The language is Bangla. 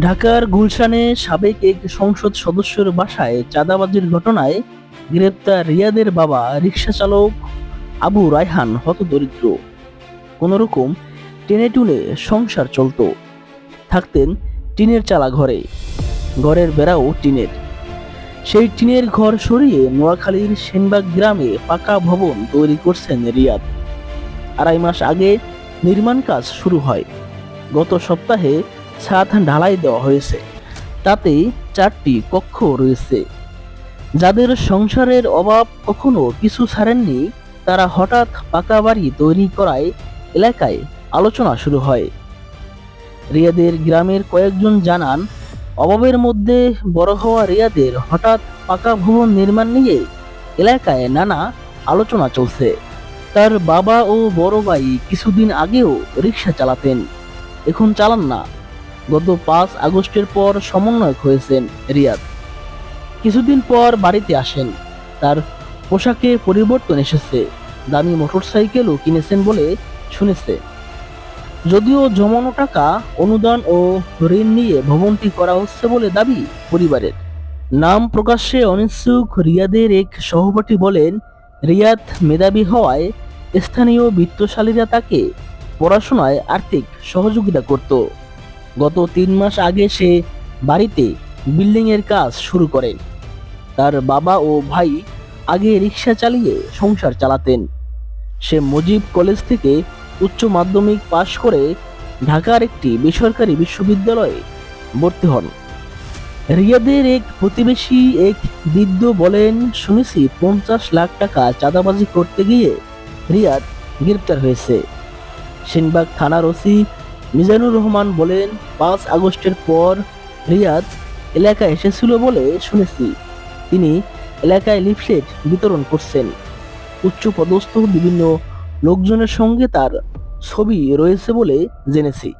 ঢাকার গুলশানে সাবেক এক সংসদ সদস্যের বাসায় চাঁদাবাজির ঘটনায় গ্রেপ্তার রিয়াদের বাবা রিক্সা চালক আবু রায়হান হতদরিদ্র। কোনোরকম টেনে টুনে সংসার চলতো। থাকতেন টিনের চালা ঘরে। ঘরের বেড়াও টিনের। সেই টিনের ঘর সরিয়ে নোয়াখালীর সেনবাগ গ্রামে পাকা ভবন তৈরি করছেন রিয়াদ। আড়াই মাস আগে নির্মাণ কাজ শুরু হয়। গত সপ্তাহে ছাদ ঢালাই দেওয়া হয়েছে। তাতে চারটি কক্ষ রয়েছে। যাদের সংসারের অভাব কখনো পিছু ছাড়েননি, তারা হঠাৎ পাকা বাড়ি তৈরি করায় এলাকায় আলোচনা শুরু হয়। রিয়াদের গ্রামের কয়েকজন জানান, অভাবের মধ্যে বড় হওয়া রিয়াদের হঠাৎ পাকা ভবন নির্মাণ নিয়ে এলাকায় নানা আলোচনা চলছে। তার বাবা ও বড় ভাই কিছুদিন আগেও রিক্সা চালাতেন। এখন চালান না। গত পাঁচ আগস্টের পর সমন্বয়ক হয়েছেন রিয়াদ। কিছুদিন পর বাড়িতে আসেন। তার পোশাকে পরিবর্তন এসেছে। দামি মোটরসাইকেলও কিনেছেন বলে শুনেছে। যদিও জমানো টাকা, অনুদান ও ঋণ নিয়ে ভবনটি করা হচ্ছে বলে দাবি পরিবারের। নাম প্রকাশ্যে অনিচ্ছুক রিয়াদের এক সহপাঠী বলেন, রিয়াদ মেধাবী হওয়ায় স্থানীয় বিত্তশালীরা তাকে পড়াশোনায় আর্থিক সহযোগিতা করত। গত তিন মাস আগে সে বাড়িতে বিল্ডিং এর কাজ শুরু করেন তার বাবা ও ভাই আগে রিক্সা চালিয়ে সংসার চালাতেন। সে মুজিব কলেজ থেকে উচ্চ মাধ্যমিক পাশ করে ঢাকার একটি বেসরকারি বিশ্ববিদ্যালয়ে ভর্তি হন। রিয়াদের এক প্রতিবেশী এক বৃদ্ধ বলেন, শুনেছি পঞ্চাশ লাখ টাকা চাঁদাবাজি করতে গিয়ে রিয়াদ গ্রেপ্তার হয়েছে। সেনবাগ থানার ওসি মিজানুর রহমান বলেন, পাঁচ আগস্টের পর রিয়াদ এলাকায় এসেছিল বলে শুনেছি। তিনি এলাকায় লিফলেট বিতরণ করছেন। উচ্চ পদস্থ বিভিন্ন লোকজনের সঙ্গে তার ছবি রয়েছে বলে জেনেছি।